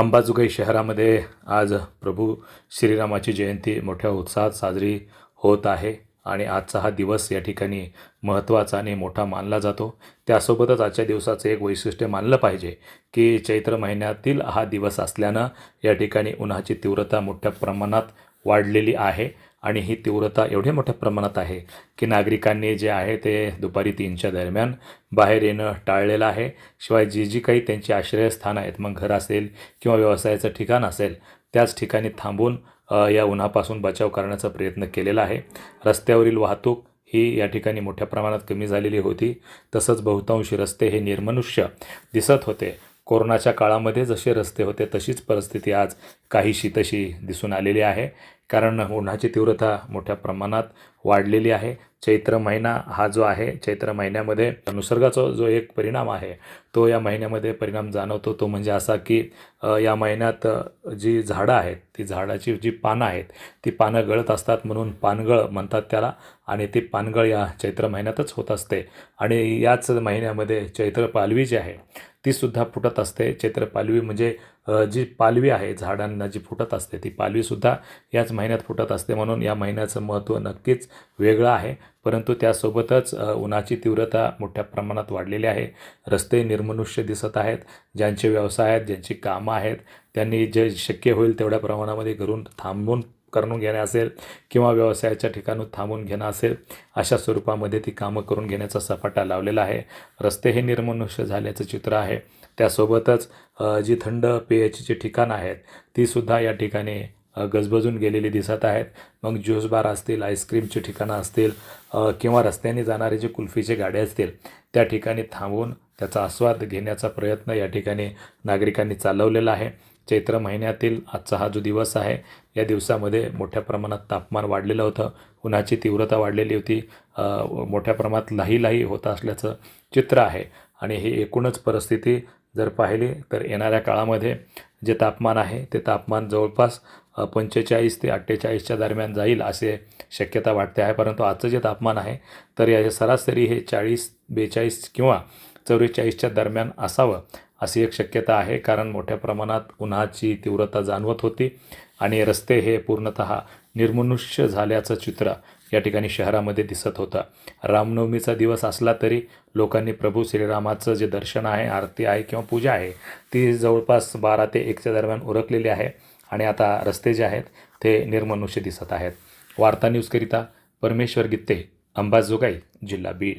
अंबाजोगाई शहरामध्ये आज प्रभू श्रीरामाची जयंती मोठ्या उत्साहात साजरी होत आहे आणि आजचा हा दिवस या ठिकाणी महत्त्वाचा आणि मोठा मानला जातो. त्यासोबतच आजच्या दिवसाचं एक वैशिष्ट्य मानलं पाहिजे की चैत्र महिन्यातील हा दिवस असल्यानं या ठिकाणी उन्हाची तीव्रता मोठ्या प्रमाणात वाढलेली आहे. आणि ही तीव्रता एवढ्या मोठ्या प्रमाणात आहे की नागरिकांनी जे आहे ते दुपारी तीनच्या दरम्यान बाहेर येणं टाळलेलं आहे. शिवाय जी जी काही त्यांची आश्रयस्थानं आहेत मग घर असेल किंवा व्यवसायाचं ठिकाण असेल त्याच ठिकाणी थांबून या उन्हापासून बचाव करण्याचा प्रयत्न केलेला आहे. रस्त्यावरील वाहतूक ही या ठिकाणी मोठ्या प्रमाणात कमी झालेली होती. तसंच बहुतांशी रस्ते हे निर्मनुष्य दिसत होते. कोरोनाच्या काळामध्ये जसे रस्ते होते तशीच परिस्थिती आज काहीशी तशी दिसून आलेली आहे. कारण उन्हाची तीव्रता मोठ्या प्रमाणात वाढलेली आहे. चैत्र महिना हा जो आहे चैत्र महिन्यामध्ये निसर्गाचा जो एक परिणाम आहे तो या महिन्यामध्ये परिणाम जाणवतो. तो म्हणजे असा की या महिन्यात जी झाडं आहेत ती झाडाची जी पानं आहेत ती पानं गळत असतात म्हणून पानगळ म्हणतात त्याला आणि ती पानगळ या चैत्र महिन्यातच होत असते. आणि याच महिन्यामध्ये चैत्र पालवी जी आहे तीसुद्धा फुटत असते. चैत्र पालवी म्हणजे जी पालवी आहे झाडांना जी फुटत असते ती पालवीसुद्धा याच महिन्यात फुटत असते म्हणून या महिन्याचं महत्त्व नक्कीच वेगळं आहे. परंतु त्यासोबतच उन्हाची तीव्रता मोठ्या प्रमाणात वाढलेली आहे. रस्ते निर्मनुष्य दिसत आहेत. ज्यांचे व्यवसाय आहेत ज्यांची कामं आहेत त्यांनी जे शक्य होईल तेवढ्या प्रमाणामध्ये घरून थांबून करून घेणे असेल किंवा व्यवसायाच्या ठिकाणी थांबून घेणं असेल अशा स्वरूपामध्ये ती कामं करून घेण्याचा सपाटा लावलेला आहे. रस्ते हे निर्मनुष्य झाल्याचं चित्र आहे. त्यासोबतच जी थंड पेयाची जी ठिकाणं आहेत तीसुद्धा या ठिकाणी गजबजून गेलेली दिसत आहेत. मग ज्यूस बार असतील आईस्क्रीमची ठिकाणं असतील किंवा रस्त्याने जाणारे जे कुल्फीचे गाड्या असतील त्या ठिकाणी थांबून त्याचा आस्वाद घेण्याचा प्रयत्न या ठिकाणी नागरिकांनी चालवलेला आहे. चैत्र महिन्यातील आजचा हा जो दिवस आहे या दिवसामध्ये मोठ्या प्रमाणात तापमान वाढलेलं होतं. उन्हाची तीव्रता वाढलेली होती. मोठ्या प्रमाणात लाही लाही होत असल्याचं चित्र आहे. आणि ही एकूणच परिस्थिती जर पाहिली तर येणाऱ्या काळामध्ये जे तापमान आहे ते तापमान जवळपास पंचेचाळीस ते अठ्ठेचाळीसच्या दरम्यान जाईल असे शक्यता वाटते आहे. परंतु आजचं जे तापमान आहे तर या सरासरी हे चाळीस बेचाळीस किंवा चव्वेचाळीसच्या दरम्यान असावं. अशी एक शक्यता आहे कारण मोठ्या प्रमाणात उन्हाची तीव्रता जाणवत होती आणि रस्ते हे पूर्णतः निर्मनुष्य झाल्याचं चित्र या ठिकाणी शहरामध्ये दिसत होतं. रामनवमीचा दिवस असला तरी लोकांनी प्रभू श्रीरामाचं जे दर्शन आहे आरती आहे किंवा पूजा आहे ती जवळपास बारा ते एकच्या दरम्यान उरकलेली आहे आणि आता रस्ते जे आहेत ते निर्मनुष्य दिसत आहेत. वार्ता न्यूजकरिता परमेश्वर गित्ते अंबाजोगाई जिल्हा बीड.